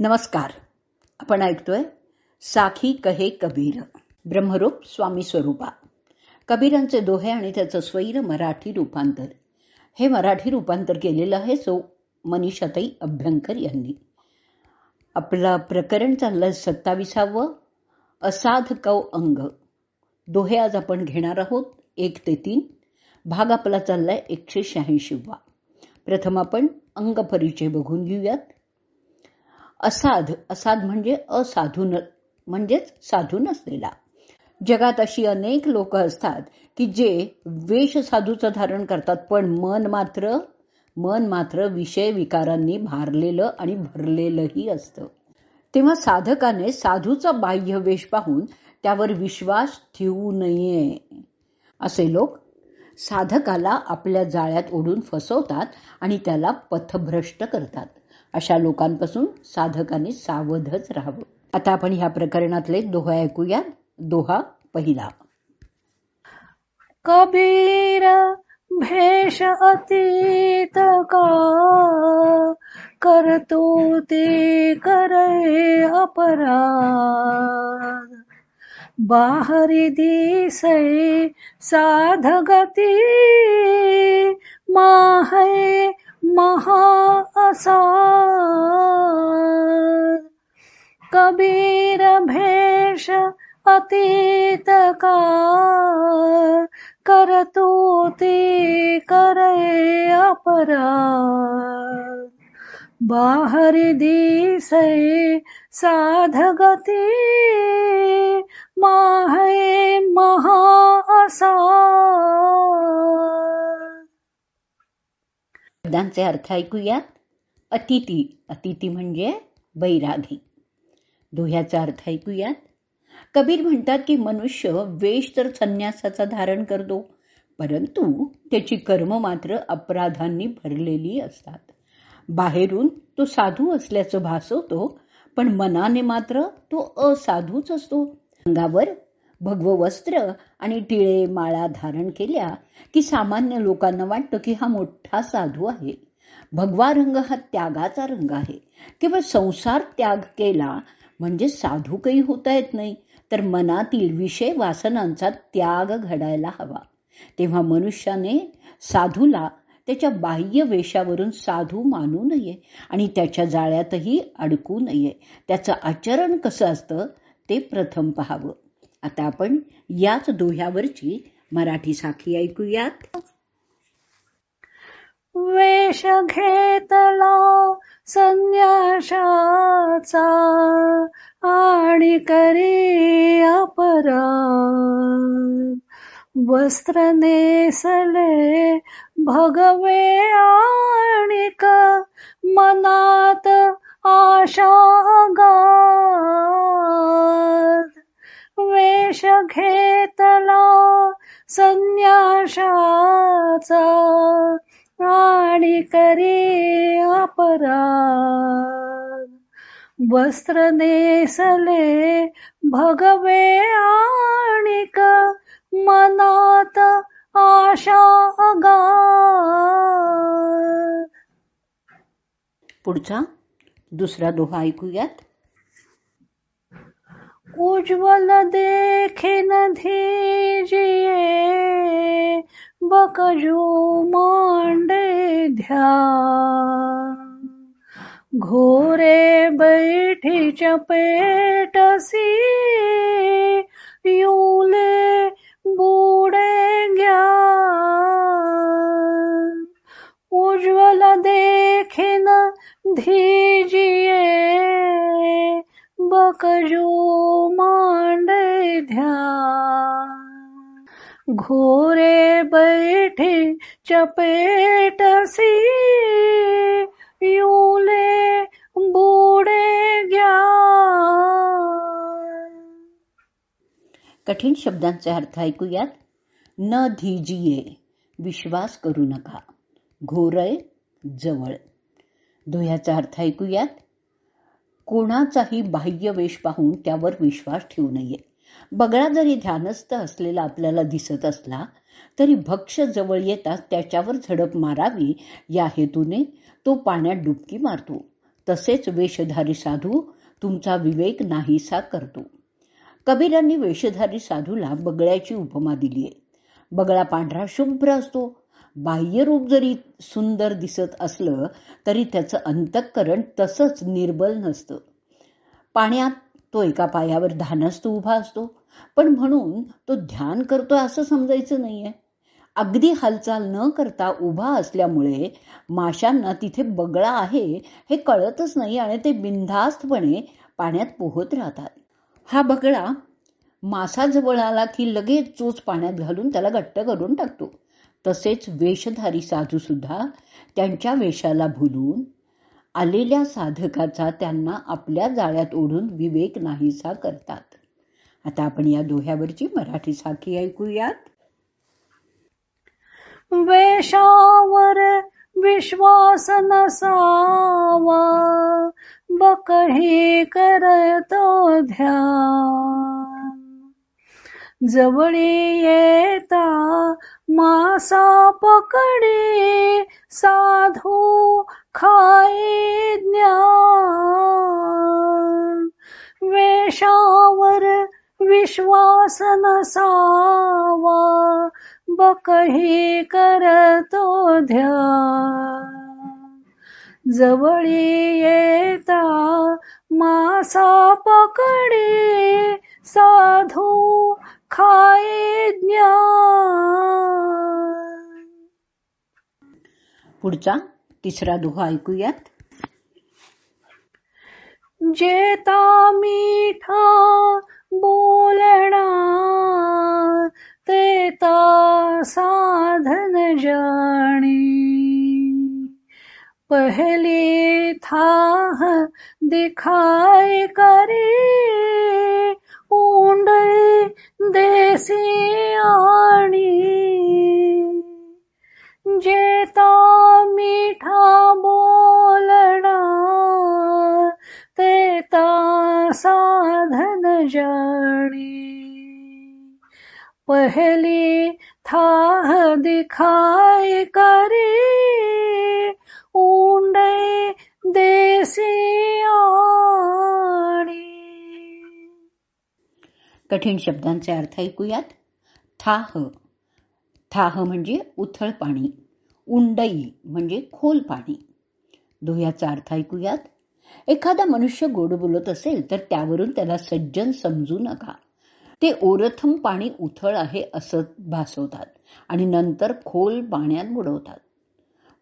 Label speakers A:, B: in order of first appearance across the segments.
A: नमस्कार. आपण ऐकतोय साखी कहे कबीर. ब्रह्मरूप स्वामी स्वरूपा. कबीरांचे दोहे आणि त्याचं स्वैर मराठी रूपांतर. हे मराठी रूपांतर केलेलं आहे सो मनीषाताई अभ्यंकर यांनी. आपलं प्रकरण चाललंय सत्ताविसावं असाध कौ अंग. दोहे आज आपण घेणार आहोत एक ते तीन. भाग आपला चाललाय एकशे शहाऐंशीवा. प्रथम आपण अंग परिचय बघून घेऊयात. असाध असाध म्हणजे असाधू न म्हणजेच साधू नसलेला. जगात अशी अनेक लोक असतात की जे वेश साधूचं धारण करतात पण मन मात्र मन मात्र विषय विकारांनी भारलेलं आणि भरलेलंही असतं. तेव्हा साधकाने साधूचा बाह्य वेश पाहून त्यावर विश्वास ठेवू नये असे लोक साधकाला आपल्या जाळ्यात ओढून फसवतात आणि त्याला पथभ्रष्ट करतात. अशा लोकांपासून साधकाने सावधच राहावं. आता आपण ह्या प्रकरणातले दोहा ऐकूया दोहा पहिला.
B: कबीर भेष अतीत का? करतो ते करे अपराध. बाहरी दिसे साधगती माहे महा असा कबीर भेष अतीत का करतो ते करे अपरा बाहर दिसे साधगती। माहे महा
A: शब्दांचे अर्थ ऐकूयात. अतिथी अतिथी म्हणजे बैरागी. दोह्याचा अर्थ ऐकूयात. कबीर म्हणतात की मनुष्य वेश तर संन्यासाचा धारण करतो परंतु त्याची कर्म मात्र अपराधांनी भरलेली असतात. बाहेरून तो साधू असल्याचं भासवतो पण मनाने मात्र तो असाधूच असतो. अंगावर भगव वस्त्र आणि टिळे माळा धारण केल्या की सामान्य लोकांना वाटतं की हा मोठा साधू आहे. भगवा रंग हा त्यागाचा रंग आहे. केवळ संसार त्याग केला म्हणजे साधू काही होता येत नाही. तर मनातील विषय वासनांचा त्याग घडायला हवा. तेव्हा मनुष्याने साधूला त्याच्या बाह्य वेशावरून साधू मानू नये आणि त्याच्या जाळ्यातही अडकू नये. त्याचं आचरण कसं असतं ते प्रथम पहावं. आता आपण याच दोह्यावरची मराठी साखी ऐकूयात.
B: वेश घेतला संन्याशाचा आणि करी अपरा वस्त्र नेसले भगवे आणिक मनात आशा गार. वेश घेतला संन्याशाचा आणि करी अपराध. वस्त्र नेसले भगवे आणिक मनात आशा अगा
A: पुढचा दुसरा दोहा ऐकूयात.
B: उज्ज्वल देखीन धीजिये बकजू मांडे ध्यान। घोरे बैठी चपेटसी यूले घोरे बैठे चपेटसी युले बोडे घ्या
A: कठीण शब्दांचे अर्थ ऐकूयात. न धीजिये विश्वास करू नका. घोरय जवळ. दोह्याचा अर्थ ऐकूयात. कोणाचाही बाह्य वेश पाहून त्यावर विश्वास ठेवू नये. बगळा जरी ध्यानस्थ असलेला आपल्याला दिसत असला तरी भक्ष जवळ येताच त्याच्यावर झडप मारावी या हेतूने तो पाण्यात डुबकी मारतो. तसेच वेशधारी साधू तुमचा विवेक नाहीसा करतो. कबीरांनी वेशधारी साधूला बगळ्याची उपमा दिली आहे. बगळा पांढरा शुभ्र असतो. बाह्य रूप जरी सुंदर दिसत असलं तरी त्याचं अंतःकरण तसंच निर्बल नसतं. पाण्यात तो एका पायावर धानस्त उभा असतो. पण म्हणून तो ध्यान करतोय असं समजायचं नाहीये. अगदी हालचाल न करता उभा असल्यामुळे माशांना तिथे बगळा आहे हे कळतच नाही आणि ते बिनधास्तपणे पाण्यात पोहत राहतात. हा बगळा मासाजवळ आला की लगेच चोच पाण्यात घालून त्याला घट्ट करून टाकतो. तसेच वेषधारी साधू सुद्धा त्यांच्या वेशाला भुलून आलेल्या साधकाचा त्यांना आपल्या जाळ्यात ओढून विवेक नाहीसा करतात. आता आपण या दोह्यावरची मराठी साखी ऐकूयात.
B: वेशावर विश्वास नसावा बकही करतो ध्यान. जवळी येता मासा पकडी साधू खाई ज्ञान. वेशावर विश्वास नसावा बकही करतो ध्यान. जवळी येता मासा पकडी साधू खाई ज्ञान.
A: पुढचा तिसरा दोहा ऐकूयात.
B: जेता मीठा बोलणा तेता साधन जाणी. पहली थाह दिखाय करे ऊंड देसी आणी. जेता जाणे पहली थाह दिखाए करे। ऊंडे देसी
A: कठीण शब्दांचे अर्थ ऐकूयात. थाह. थाह म्हणजे उथळ पाणी. उंडई म्हणजे खोल पाणी. दुह्याचा अर्थ ऐकूयात. एखादा मनुष्य गोड बोलत असेल तर त्यावरून त्याला सज्जन समजू नका. ते ओरथम पाणी उथळ आहे असं भासवतात आणि नंतर खोल पाण्यात बुडवतात.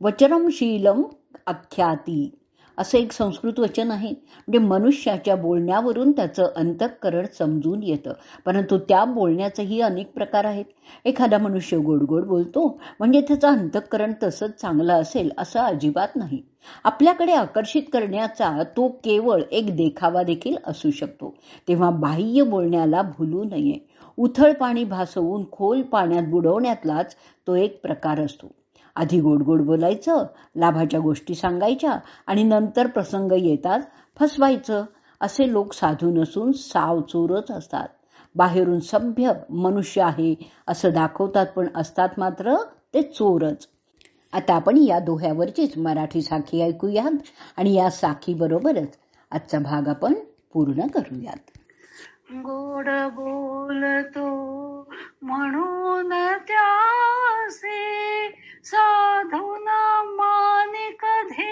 A: वचनमशीलम आख्याती. असं एक संस्कृत वचन आहे. म्हणजे मनुष्याच्या बोलण्यावरून त्याचं अंतःकरण समजून येतं. परंतु त्या बोलण्याचेही अनेक प्रकार आहेत. एखादा मनुष्य गोड गोड बोलतो म्हणजे त्याचं अंतःकरण तसंच चांगलं असेल असं अजिबात नाही. आपल्याकडे आकर्षित करण्याचा तो केवळ एक देखावा देखील असू शकतो. तेव्हा बाह्य बोलण्याला भुलू नये. उथळ पाणी भासवून खोल पाण्यात बुडवण्यातलाच तो एक प्रकार असतो. आधी गोड गोड बोलायचं लाभाच्या गोष्टी सांगायच्या आणि नंतर प्रसंग येतात फसवायचं. असे लोक साधू नसून सावचोरच असतात. बाहेरून सभ्य मनुष्य आहे असं दाखवतात पण असतात मात्र ते चोरच. आता आपण या दोह्यावरचीच मराठी साखी ऐकूयात आणि या साखी बरोबरच आजचा भाग आपण पूर्ण करूयात.
B: गोड बोलतो म्हणून त्यासे साधुना मानिक धे।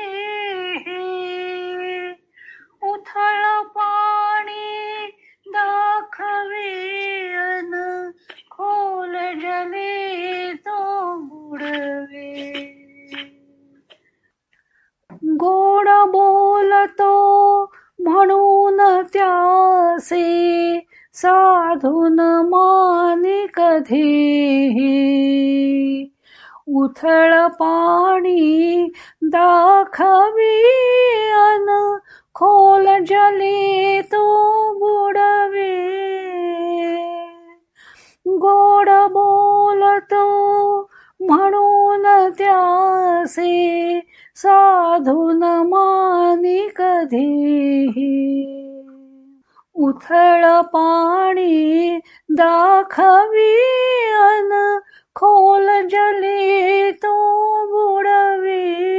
B: उथळ पाणी दाखवेन खोल जले तो बुडवे। गोड बोलतो म्हणून त्यासे साधून मानिक धे। उथळ पाणी दाखवी अन खोल जले तो बुडवे. गोड बोलतो म्हणून त्यासे साधून मानी कधीही उथळ पाणी दाखवी अन खोल जली तो बुडवी.